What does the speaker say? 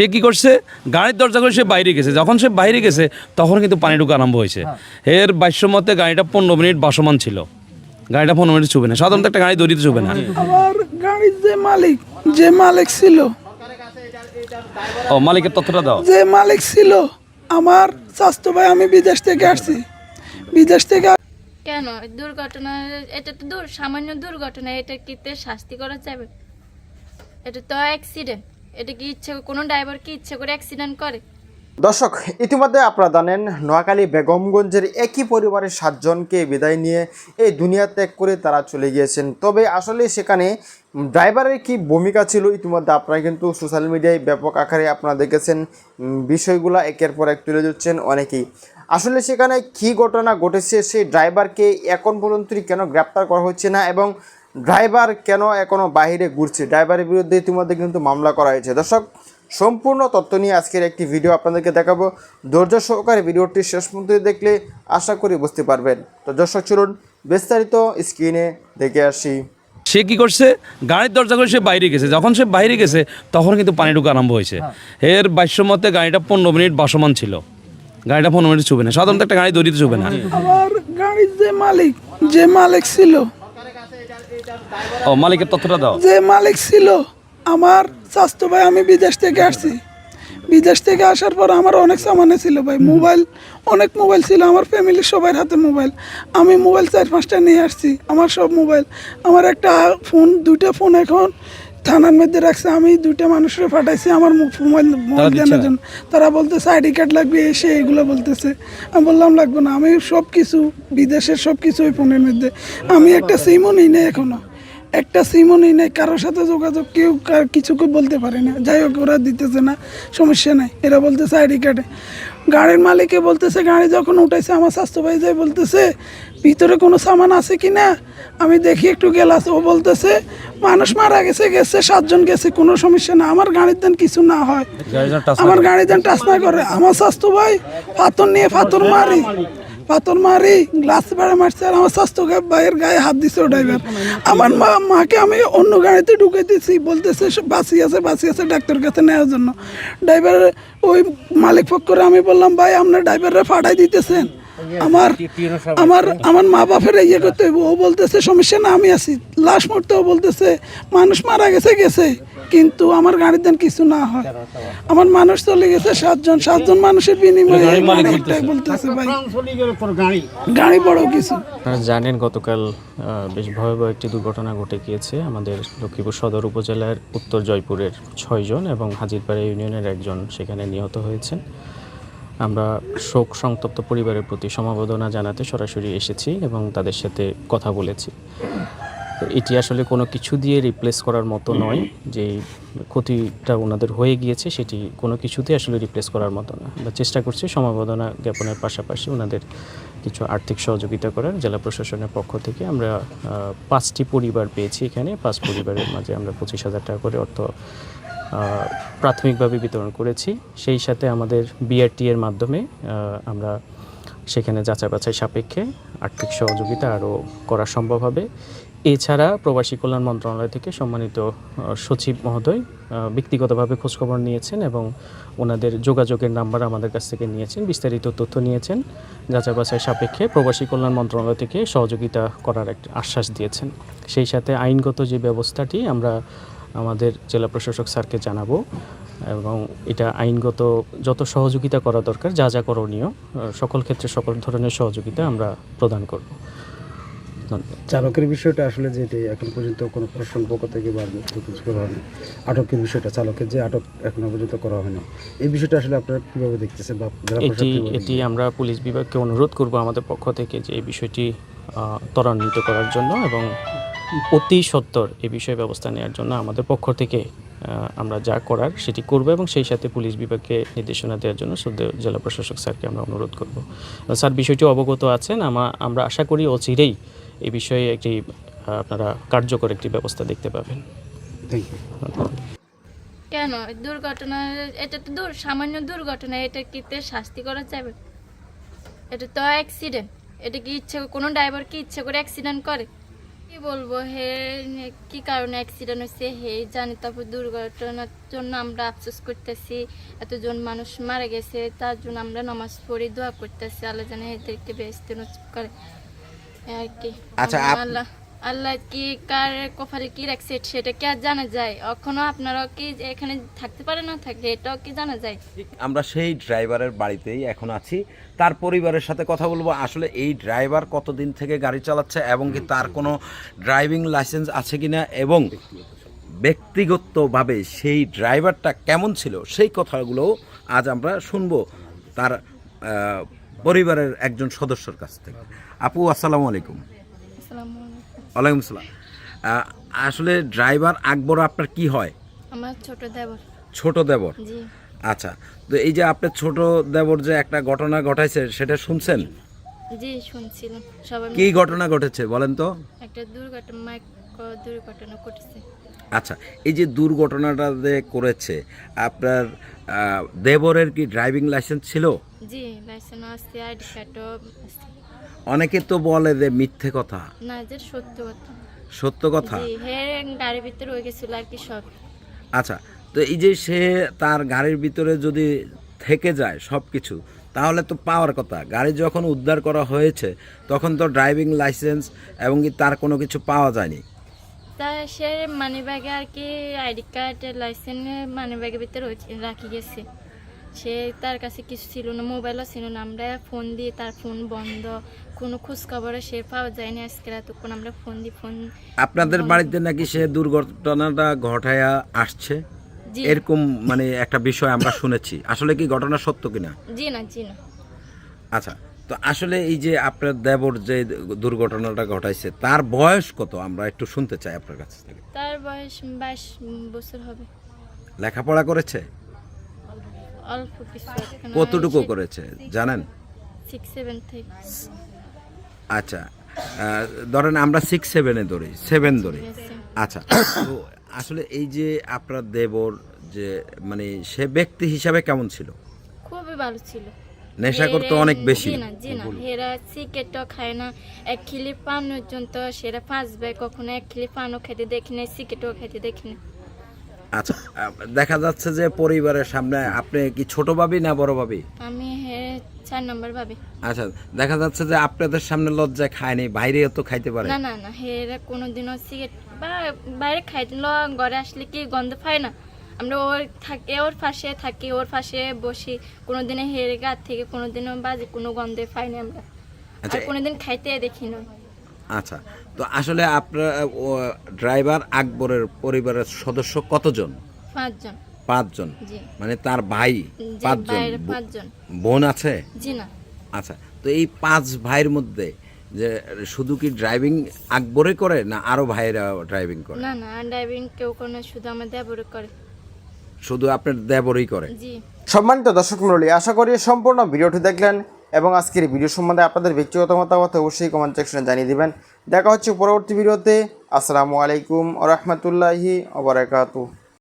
সে কি করছে? গাড়ির দরজা করে সে বাইরে গেছে। যখন সে বাইরে গেছে তখন কিন্তু পানি ঢুকা আরম্ভ হয়েছে। এর বাইশ্য মতে গাড়িটা পনেরো মিনিট বাসমান ছিল। গাড়িটা পনেরো মিনিট চুবে না। সাধারণত একটা গাড়ি দড়িতে চুবে না। গাড়ির যে মালিক যে মালিক ছিল। ও মালিকের তথ্যটা দাও। যে মালিক ছিল আমার স্বাস্থ্য ভাই আমি বিদেশ থেকে আসছি। বিদেশ থেকে কেন? দুর্ঘটনা এটা তো দূর সামান্য দুর্ঘটনা। এটা কিতে শাস্তি করা যাবে? এটা তো অ্যাক্সিডেন্ট এটা কি ইচ্ছে কোনো ড্রাইভার কি ইচ্ছে করে অ্যাক্সিডেন্ট করে? দর্শক, ইতিমধ্যে আপনারা জানেন, নোয়াখালী বেগমগঞ্জের একই পরিবারের সাতজনকে বিদায় নিয়ে এই দুনিয়া ত্যাগ করে তারা চলে গিয়েছেন। তবে আসলে সেখানে ড্রাইভারের কি ভূমিকা ছিল, ইতিমধ্যে আপনারা কিন্তু সোশ্যাল মিডিয়ায় ব্যাপক আকারে আপনারা দেখেছেন। বিষয়গুলো একের পর এক তুলে ধরছেন অনেকেই। আসলে সেখানে কি ঘটনা ঘটেছে, সেই ড্রাইভারকে এখন পর্যন্ত কেন গ্রেপ্তার করা হচ্ছে না? এবং ড্রাইভার কেন এখনও বাইরে ঘুরছে? ড্রাইভারের বিরুদ্ধে ইতিমধ্যে কিন্তু মামলা করা হয়েছে। দর্শক সম্পূর্ণ তথ্য নিয়ে আজকের একটি ভিডিও আপনাদেরকে দেখাবো। ধৈর্য সহকারে ভিডিওটি শেষ পর্যন্ত দেখলে আশা করি বুঝতে পারবেন। তো দর্শক চলুন বিস্তারিত স্ক্রিনে দেখে আসি। সে কি করছে? গাড়ির দরজা করে সে বাইরে গেছে। যখন সে বাইরে গেছে তখন কিন্তু পানি ঢুকা আরম্ভ হয়েছে। এর বাইশ্য মতে গাড়িটা পনেরো মিনিট বাসমান ছিল। গাড়িটা পনেরো মিনিট চুবে না। সাধারণত একটা গাড়ি দড়িতে চুবে না। গাড়ির যে মালিক যে মালিক ছিল ও, মালিকের তথ্যটা দাও। যে মালিক ছিল, আমার স্বাস্থ্য ভাই, আমি বিদেশ থেকে আসছি। বিদেশ থেকে আসার পর আমার অনেক সামানে ছিল ভাই। মোবাইল, অনেক মোবাইল ছিল। আমার ফ্যামিলির সবার হাতে মোবাইল। আমি মোবাইল চার পাঁচটা নিয়ে আসছি। আমার সব মোবাইল। আমার একটা ফোন, দুইটা ফোন এখন থানার মধ্যে রাখছে আমি দুইটা মানুষের পাঠাইছি আমার মোবাইল মোবাইল জানার জন্য। তারা বলতেছে আইডি কার্ড লাগবে এসে এগুলো বলতেছে। আমি বললাম লাগবে না আমি সব কিছু বিদেশের সব কিছু ওই ফোনের মধ্যে। আমি একটা সিমও নিই না এখনও। একটা সিমও নেই নাই কারোর সাথে যোগাযোগ কেউ কিছু কেউ বলতে পারে না। যাই হোক ওরা দিতেছে না সমস্যা নাই। এরা বলতেছে আইডি কার্ডে। গাড়ির মালিকে বলতেছে গাড়ি যখন উঠাইছে আমার স্বাস্থ্য ভাই যাই বলতেছে ভিতরে কোনো সামান আছে কি না? আমি দেখি একটু গেলাস। ও বলতেছে মানুষ মারা গেছে গেছে সাতজন গেছে কোনো সমস্যা না। আমার গাড়ির দেন কিছু না হয়। আমার গাড়ির দেন টাচ না করে। আমার স্বাস্থ্য ভাই পাথর নিয়ে পাথর মারি। পাথর মারি গ্লাস বেড়ে মারছে, আর আমার স্বাস্থ্য ভাইয়ের গায়ে হাত দিছে ড্রাইভার আমার মা, মাকে আমি অন্য গাড়িতে ঢুকে দিছি, বলতেছে বাসি আছে বাসি আছে, ডাক্তার কাছে নেওয়ার জন্য। ড্রাইভার ওই মালিক পক্ষরে আমি বললাম, ভাই, আপনার ড্রাইভাররা ফাটাই দিতেছেন। আমার আমার আমার মা বাপের ইয়ে করতে হইব ও বলতেছে সমস্যা না আমি আছি। লাশ মরতে ও বলতেছে মানুষ মারা গেছে গেছে। কিন্তু আমার গাড়ির দেন কিছু না হয়। আমার মানুষ চলে গেছে সাতজন সাতজন মানুষের বিনিময়ে বলতেছে। ভাই। গাড়ি বড় কিছু। আপনারা জানেন গতকাল আহ, বেশ ভয়াবহ একটি দুর্ঘটনা ঘটে গিয়েছে। আমাদের লক্ষ্মীপুর সদর উপজেলার উত্তর জয়পুরের ছয়জন এবং হাজিরপাড়া ইউনিয়নের একজন সেখানে নিহত হয়েছেন। আমরা শোক সংতপ্ত পরিবারের প্রতি সমবেদনা জানাতে সরাসরি এসেছি এবং তাদের সাথে কথা বলেছি। এটি আসলে কোনো কিছু দিয়ে রিপ্লেস করার মতো নয় যে ক্ষতিটা ওনাদের হয়ে গিয়েছে, সেটি কোনো কিছুতে আসলে রিপ্লেস করার মতো না। আমরা চেষ্টা করছি সমবেদনা জ্ঞাপনের পাশাপাশি ওনাদের কিছু আর্থিক সহযোগিতা করার। জেলা প্রশাসনের পক্ষ থেকে আমরা পাঁচটি পরিবার পেয়েছি এখানে। পাঁচ পরিবারের মাঝে আমরা পঁচিশ হাজার টাকা করে অর্থ প্রাথমিকভাবে বিতরণ করেছি। সেই সাথে আমাদের বিআরটি এর মাধ্যমে আমরা সেখানে যাচাই বাছাই সাপেক্ষে আর্থিক সহযোগিতা আরও করা সম্ভব হবে। এছাড়া প্রবাসী কল্যাণ মন্ত্রণালয় থেকে সম্মানিত সচিব মহোদয় ব্যক্তিগতভাবে খোঁজখবর নিয়েছেন এবং ওনাদের যোগাযোগের নাম্বার আমাদের কাছ থেকে নিয়েছেন, বিস্তারিত তথ্য নিয়েছেন। যাচাই বাছাই সাপেক্ষে প্রবাসী কল্যাণ মন্ত্রণালয় থেকে সহযোগিতা করার একটা আশ্বাস দিয়েছেন। সেই সাথে আইনগত যে ব্যবস্থাটি আমরা আমাদের জেলা প্রশাসক স্যারকে জানাব এবং এটা আইনগত যত সহযোগিতা করা দরকার যা যা করণীয় সকল ক্ষেত্রে সকল ধরনের সহযোগিতা আমরা প্রদান করব। চালকের বিষয়টা আসলে যেটি এখন পর্যন্ত কোনো প্রশাসন পক্ষ থেকে বা কিছু করা হয়নি আটকের বিষয়টা চালকের যে আটক এখনও পর্যন্ত করা হয়নি এই বিষয়টা আসলে আপনারা কীভাবে দেখতেছেন বা এটি এটি আমরা পুলিশ বিভাগকে অনুরোধ করব আমাদের পক্ষ থেকে যে এই বিষয়টি ত্বরান্বিত করার জন্য এবং অতি সত্বর এই বিষয়ে ব্যবস্থা নেওয়ার জন্য আমাদের পক্ষ থেকে আমরা যা করার সেটি করব এবং সেই সাথে পুলিশ বিভাগকে নির্দেশনা দেওয়ার জন্য শ্রদ্ধেয় জেলা প্রশাসক স্যারকে আমরা অনুরোধ করব। স্যার বিষয়টি অবগত আছেন। আমা- আমরা আশা করি অচিরেই এই বিষয়ে একটি আপনারা কার্যকর একটি ব্যবস্থা দেখতে পাবেন। কেন? দুর্ঘটনা এটা তো দূর সামান্য দুর্ঘটনা এটা কিতে শাস্তি করা যাবে? এটা তো অ্যাক্সিডেন্ট এটা কি ইচ্ছে কোনো ড্রাইভার কি ইচ্ছে করে অ্যাক্সিডেন্ট করে? কি বলব? হে কি কারণে অ্যাক্সিডেন্ট হয়েছে? হে জানি তারপর দুর্ঘটনার জন্য আমরা আফসোস করতেছি। এতজন মানুষ মারা গেছে তার জন্য আমরা নামাজ পড়ে দোয়া করতেছি। আল্লাহ জানে এদেরকে বেস্ত করে। আর কি। আচ্ছা, আল্লাহ আল্লাহ কি কার কপালে কি রাখছে সেটা কি আর জানা যায়? এখনও আপনারা কি এখানে থাকতে পারে না থাকে এটাও কি জানা যায়? আমরা সেই ড্রাইভারের বাড়িতেই এখন আছি। তার পরিবারের সাথে কথা বলব। আসলে এই ড্রাইভার কতদিন থেকে গাড়ি চালাচ্ছে এবং কি তার কোনো ড্রাইভিং লাইসেন্স আছে কিনা এবং ব্যক্তিগতভাবে সেই ড্রাইভারটা কেমন ছিল সেই কথাগুলো আজ আমরা শুনব তার পরিবারের একজন সদস্যর কাছ থেকে। আপু আসসালামু আলাইকুম। আসসালামু আলাইকুম ওয়ালাইকুম আসসালাম। আসলে ড্রাইভার আকবর আপনার কি হয়? আমার ছোট দেবর। ছোট দেবর? জি। আচ্ছা তো এই যে আপনার ছোট দেবর যে একটা ঘটনা ঘটাইছে সেটা শুনছেন? জি শুনছিলাম। সবাই কি ঘটনা ঘটেছে বলেন তো? একটা দুর্ঘটনা মাইক দুর্ঘটনা ঘটেছে। আচ্ছা এই যে দুর্ঘটনাটা যে করেছে আপনার দেবরের কি ড্রাইভিং লাইসেন্স ছিল? জি লাইসেন্স আছে আইডি কার্ডও অনেকে তো বলে যে মিথ্যে কথা। না যে সত্য কথা। সত্য কথা? জি হে গাড়ির ভিতরে হয়ে গেছিল আর কি সব। আচ্ছা তো এই যে সে তার গাড়ির ভিতরে যদি থেকে যায় সব কিছু তাহলে তো পাওয়ার কথা। গাড়ি যখন উদ্ধার করা হয়েছে তখন তো ড্রাইভিং লাইসেন্স এবং কি তার কোনো কিছু পাওয়া যায়নি। তা সে মানি ব্যাগে আর কি আইডি কার্ড লাইসেন্স মানি ব্যাগের ভিতরে রাখি গেছে। সে তার কাছে কিছু ছিল না মোবাইলও ছিল না। আমরা ফোন দিয়ে তার ফোন বন্ধ কোনো খোঁজ খবরও সে পাওয়া যায়নি আজকে এতক্ষণ আমরা ফোন দিই ফোন আপনাদের বাড়িতে নাকি সে দুর্ঘটনাটা ঘটায়া আসছে? এরকম মানে একটা বিষয় আমরা শুনেছি। আসলে কি ঘটনা সত্য কিনা? জি না জি না। আচ্ছা তো আসলে এই যে আপনার দেবর যে দুর্ঘটনাটা ঘটাইছে তার বয়স কত? আমরা একটু শুনতে চাই আপনার কাছ থেকে। তার বয়স বাইশ বছর হবে। লেখাপড়া করেছে? অল্প কিছু কতটুকু করেছে জানেন? সিক্স সেভেন থেকে আচ্ছা ধরেন আমরা সিক্স সেভেনে ধরি সেভেন ধরি। আচ্ছা তো আসলে এই যে আপনার দেবর যে মানে সে ব্যক্তি হিসাবে কেমন ছিল? খুবই ভালো ছিল। নেশা করতে অনেক বেশি। না জি না হেরা সিগারেটও খায় না এক খিলি পান পর্যন্ত সেরা ফাঁসবে কখনো এক খিলি পানও খেতে দেখি না সিগারেটও খেতে দেখি না। আচ্ছা দেখা যাচ্ছে যে পরিবারের সামনে আপনি কি ছোট ভাবি না বড় ভাবি? আমি চার নম্বর ভাবি। আচ্ছা দেখা যাচ্ছে যে আপনাদের সামনে লজ্জায় খায়নি বাইরে তো খাইতে পারে। না না না হেরা কোনোদিনও সিগারেট বা বাইরে খাইতে ল ঘরে আসলে কি গন্ধ পায় না? আমরা ওর থাকি ওর পাশে থাকি ওর পাশে বসি। কোনোদিনে হেরে গা থেকে কোনোদিনও বাজে কোনো গন্ধে পাই না আমরা। আচ্ছা, আর কোনোদিন খাইতে দেখি না। আচ্ছা তো আসলে আপনার ড্রাইভার আকবরের পরিবারের সদস্য কতজন? পাঁচজন। পাঁচজন? মানে তার ভাই পাঁচজন? পাঁচজন। বোন আছে? জি না। আচ্ছা তো এই পাঁচ ভাইয়ের মধ্যে যে শুধু কি ড্রাইভিং আকবরে করে না আরও ভাইয়েরা ড্রাইভিং করে? না না ড্রাইভিং কেউ কোনো শুধু আমার দেবরে করে। শুধু আপনার দেবরই করে। সম্মানিত দর্শক মন্ডলী আশা করি সম্পূর্ণ ভিডিওটি দেখলেন এবং আজকের ভিডিও সম্বন্ধে আপনাদের ব্যক্তিগত মতামত অবশ্যই কমেন্ট সেকশনে জানিয়ে দেবেন। দেখা হচ্ছে পরবর্তী ভিডিওতে। আসসালামু আলাইকুম রহমতুল্লাহি ওবরাকাতু